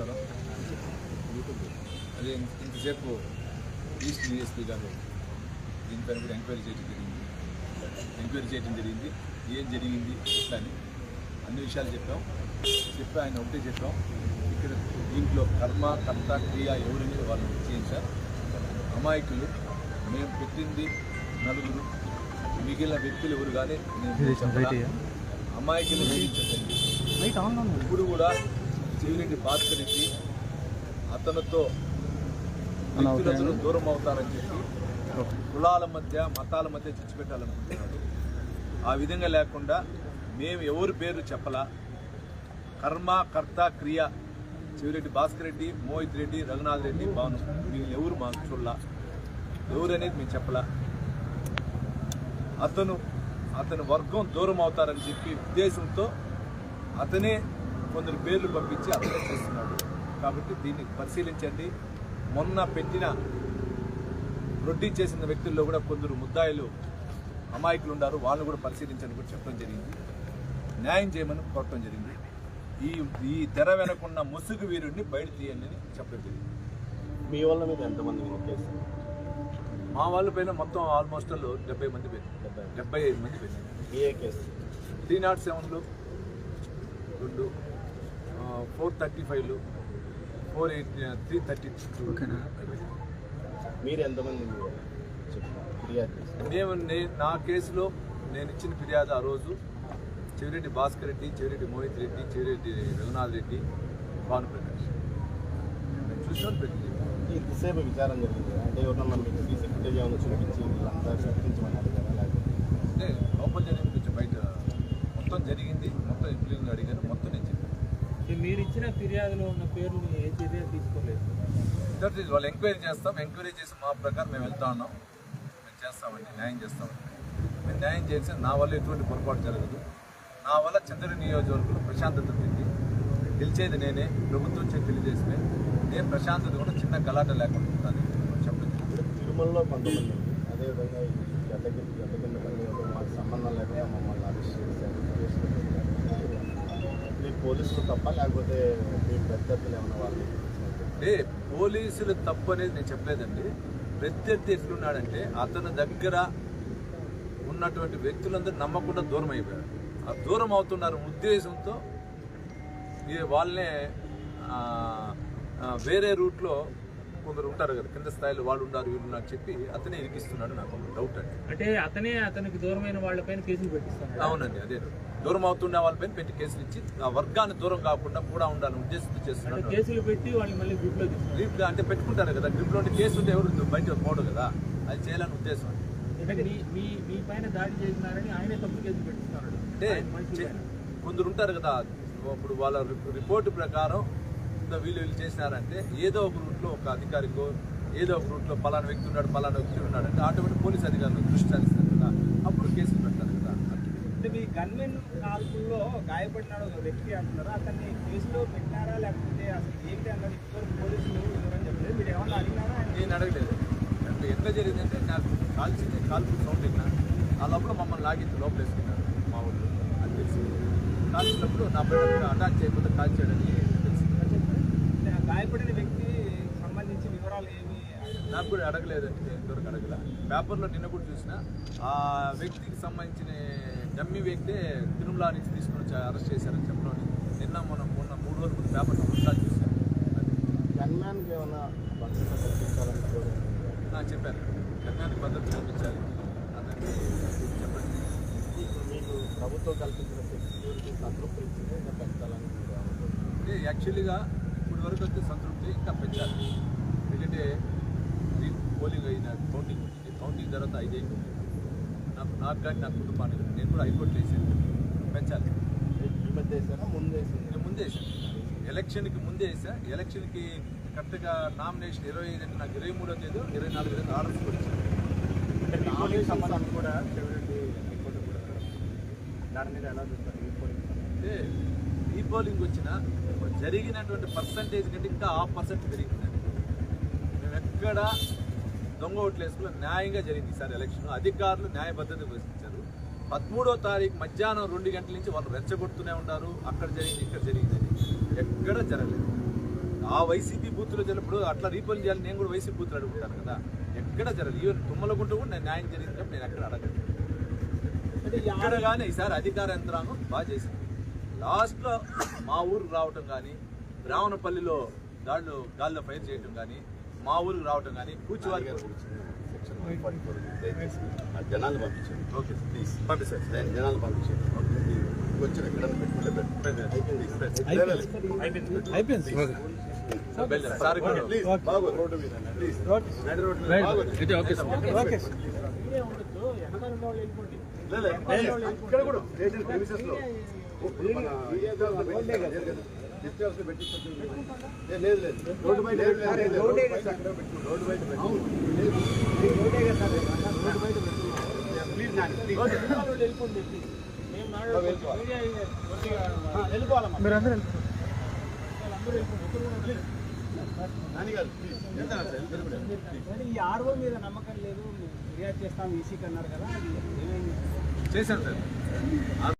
నమస్కారం అదే ఇంతసేపు ఈస్ట్ డిఎస్పీ గారు దీనిపైన కూడా ఎంక్వైరీ చేయడం జరిగింది. ఎంక్వైరీ చేయడం జరిగింది. ఏం జరిగింది? ఎట్లా అని అన్ని విషయాలు చెప్పాం. చెప్పి ఆయన ఒకటే చెప్పాం. ఇక్కడ దీంట్లో కర్మ కర్త క్రియ ఎవరని వాళ్ళు చేయించారు అమాయకులు మేము పెట్టింది నలుగురు. మిగిలిన వ్యక్తులు ఎవరు కానీ నేను. అమాయకులు వేయించదండి ఇప్పుడు కూడా చెవిరెడ్డి భాస్కర్కి అతనితో వ్యక్తులతో దూరం అవుతారని చెప్పి కులాల మధ్య మతాల మధ్య చిచ్చు పెట్టాలనుకుంటున్నాడు ఆ విధంగా లేకుండా మేము ఎవరి పేరు చెప్పలా? కర్మ కర్త క్రియ చెవిరెడ్డి భాస్కర్ రెడ్డి మోహిత్ రెడ్డి రఘునాథ్ రెడ్డి భాను వీళ్ళు ఎవరు మాకు చూడలా? ఎవరు అనేది మేము చెప్పలా? అతను అతని వర్గం దూరం అవుతారని చెప్పి ఉద్దేశంతో అతనే కొందరు పేర్లు పంపించి అతనే చేస్తున్నాడు కాబట్టి దీన్ని పరిశీలించండి. మొన్న పెట్టిన రొడ్డీ చేసిన వ్యక్తుల్లో కూడా కొందరు ముద్దాయిలు అమాయకులు ఉన్నారు వాళ్ళని కూడా పరిశీలించని కూడా చెప్పడం జరిగింది. న్యాయం చేయమని కోరటం జరిగింది. ఈ ఈ తెర వెనకున్న ముసుగు వీరుడిని బయట తీయండి అని చెప్పడం జరిగింది. మీ వల్ల మీద ఎంతమంది మీద కేసు? మా వాళ్ళ పైన మొత్తం ఆల్మోస్ట్ డెబ్బై మంది పేరు డెబ్బై. డెబ్బై ఐదు మంది పేరు ఏ కేసు? త్రీ నాట్ సెవెన్లు రెండు ఫోర్ థర్టీ ఫైవ్లు ఫోర్ ఎయిట్ త్రీ థర్టీ మీరు ఎంతమంది మీరు చేస్తారు. మేము నే- నా కేసులో నేను ఇచ్చిన ఫిర్యాదు ఆ రోజు చెవిరెడ్డి భాస్కర్ రెడ్డి చెవిరెడ్డి మోహిత్ రెడ్డి చెవిరెడ్డి రఘునాథ్ రెడ్డి భానుప్రకాష్. నేను చూసిన ప్రతి ఇంతసేపు విచారం జరిగింది. అంటే ఎవరన్నా మీకు సీసీ ఫుటేజ్ ఏమైనా చూపించి వీళ్ళంతా చూపించమని అడిగారా లేకపోతే అంటే లోపల జరిగింది కొంచెం బయట మొత్తం జరిగింది మొత్తం ఇంప్లింగ్ అడిగారు మొత్తం నేను చెప్పాను మీరు ఇచ్చిన ఫిర్యాదులో ఉన్న పేర్లు ఏ చర్య తీసుకోలేదు. దట్ ఈజ్ వాళ్ళు ఎంక్వైరీ చేస్తాం. ఎంక్వైరీ చేసి మా ప్రకారం మేము వెళ్తా ఉన్నాం. మేము చేస్తామండి న్యాయం చేస్తామండి. మేము న్యాయం చేసి నా వల్ల ఎటువంటి పొరపాటు జరగదు. నా వల్ల చంద్ర నియోజకవర్గంలో ప్రశాంతత ఉంది. గెలిచేది నేనే ప్రభుత్వం చెప్పి తెలియజేస్తే నేను ప్రశాంతత కూడా చిన్న గలాట లేకుండా ఉంటుంది చెప్పండి. తిరుమలలో కొంతమంది. అదేవిధంగా కింద కింద సంబంధం లేకుండా మమ్మల్ని అరెస్ట్ చేశారు. పోలీసులు తప్ప లేకపోతే ప్రత్యర్థులు ఏమైనా వాళ్ళు? అంటే పోలీసులు తప్పు అనేది నేను చెప్పలేదండి. ప్రత్యర్థి ఎట్లున్నాడంటే అతని దగ్గర ఉన్నటువంటి వ్యక్తులందరూ నమ్మకుండా దూరం అయిపోయారు. ఆ దూరం అవుతున్నారు ఉద్దేశంతో ఈ వాళ్ళనే వేరే రూట్లో కొందరు ఉంటారు కదా కింద స్థాయిలో వాళ్ళు ఉన్నారు వీళ్ళు అని చెప్పి అతనే ఇరికిస్తున్నాడు నాకు డౌట్ అండి. అంటే అతనే అతనికి దూరమైన వాళ్ళపైన కేసులు పెట్టిస్తాను అవునండి అదే. దూరం అవుతున్న వాళ్ళపైన పెట్టి కేసులు ఇచ్చి ఆ వర్గాన్ని దూరం కాకుండా కూడా ఉండాలని ఉద్దేశంతో చేస్తున్నాడు. కేసులు పెట్టి వాళ్ళు మళ్ళీ గ్రూప్లో తీసుకున్నారు గ్రిప్ అంటే పెట్టుకుంటారు కదా గ్రిప్లో కేసు ఉంటే ఎవరు బయట పోడు కదా అది చేయాలని ఉద్దేశం అంటే మీ పైన దాడి చేసినారని ఆయనే తప్పు కేసులు పెట్టిస్తున్నాడు. అంటే. కొందరు ఉంటారు కదా ఇప్పుడు వాళ్ళ రిపోర్టు ప్రకారం వీళ్ళు వీళ్ళు చేసినారంటే ఏదో ఒక రూట్లో ఒక అధికారికో ఏదో ఒక రూట్లో పలానా వ్యక్తి ఉన్నాడు పలానా వ్యక్తి ఉన్నాడు అంటే ఆటోమేటిక్ పోలీస్ అధికారులు దృష్టి సారిస్తారు కదా. అప్పుడు కేసులు పెడతారు కదా. అంటే మీ గన్మెన్ కాల్పుల్లో గాయపడినాడు ఒక వ్యక్తి అంటున్నారు? అతన్ని కేసులో పెట్టినారా? లేకపోతే అసలు ఏంటి అన్నది పోలీసులు వివరం చెప్పలేదు. మీరు ఏమన్నా అడిగినారా? నేను అడగలేదు. అంటే ఎట్లా జరిగిందంటే నాకు కాల్చింది కాల్పు సౌండ్ విన్నా. ఆ లోపల మమ్మల్ని లాగించి లోపల వేసుకున్నారు మా ఊళ్ళో అని తెలిసి కాల్చినప్పుడు నా పైన అటాక్ చేయకుండా కాల్చాడని అంటే గాయపడిన వ్యక్తి సంబంధించి వివరాలు ఏమి నాకు కూడా అడగలేదండి ఇంతవరకు అడగల. పేపర్లో నిన్న కూడా చూసిన ఆ వ్యక్తికి సంబంధించిన డమ్మి వ్యక్తే తిరుమల నుంచి తీసుకొని అరెస్ట్ చేశారని చెప్పడం నిన్న మనం మొన్న మూడు వరకు పేపర్లో కూడా చూశాను. అది గన్మ్యాన్కి ఏమైనా భద్రత కల్పించాలని కోరుకుంటున్నారా? నాకు చెప్పాను. కన్యానికి భద్రత కల్పించాలి. అతనికి చెప్పండి. మీకు ప్రభుత్వం కల్పించిన సెక్యూరిటీ సంతృప్తి ఇచ్చింది ఇంకా పెంచాలని యాక్చువల్గా వరకు అయితే సంతృప్తి ఇంకా పెంచాలి ఎందుకంటే పోలింగ్ అయిన కౌంటింగ్ వచ్చింది కౌంటింగ్ తర్వాత ఐదు అయిపోయింది. నాకు నాకు కానీ నా కుటుంబానికి నేను కూడా హైకోర్టు వేసాను పెంచాలి. ముందు వేసింది నేను ముందే వేసాను ఎలక్షన్కి ముందే వేసా. ఎలక్షన్కి కరెక్ట్గా నామినేషన్ ఇరవై ఐదు అంటే నాకు ఇరవై మూడో తేదీ ఇరవై నాలుగు తేదీ ఆర్డర్స్ కూడా ఇచ్చాను కూడా దాని మీద ఎలా చూస్తారు? అంటే రీపోలింగ్ వచ్చినా జరిగినటువంటి పర్సంటేజ్ కంటే ఇంకా హాఫ్ పర్సెంట్ పెరిగిందండి మేము ఎక్కడ దొంగ ఓట్లు వేసుకున్న న్యాయంగా జరిగింది ఈసారి ఎలక్షన్ అధికారులు న్యాయ పద్ధతి ప్రశ్నించారు పదమూడో తారీఖు మధ్యాహ్నం రెండు గంటల నుంచి వాళ్ళు రెచ్చగొడుతూనే ఉన్నారు. అక్కడ జరిగింది ఇక్కడ జరిగిందని ఎక్కడ జరగలేదు. ఆ వైసీపీ బూత్లో జరిగినప్పుడు అట్లా రీపోలింగ్ చేయాలి నేను కూడా వైసీపీ బూత్లు అడుగుతాను కదా. ఎక్కడ జరగలేదు. ఈవెన్ తుమ్మలగుంట కూడా నేను న్యాయం జరిగింది నేను ఎక్కడ అడగలేదు ఎక్కడ కానీ ఈసారి అధికార యంత్రాంగం బాగా చేసింది. లాస్ట్లో మా ఊరికి రావటం కానీ రావణపల్లిలో దాళ్ళు గాల్లో ఫైర్ చేయటం కానీ మా ఊరికి రావటం కానీ కూర్చోవాలి జనాలు ఓకే పంపించండి. జనాలు ఇక్కడ కూడా. మీరందరూ ఈ ఆర్ఓ మీద నమ్మకం లేదు. ఫిర్యాదు చేస్తాం ఈసీకి అన్నారు కదా. చేశాను సార్.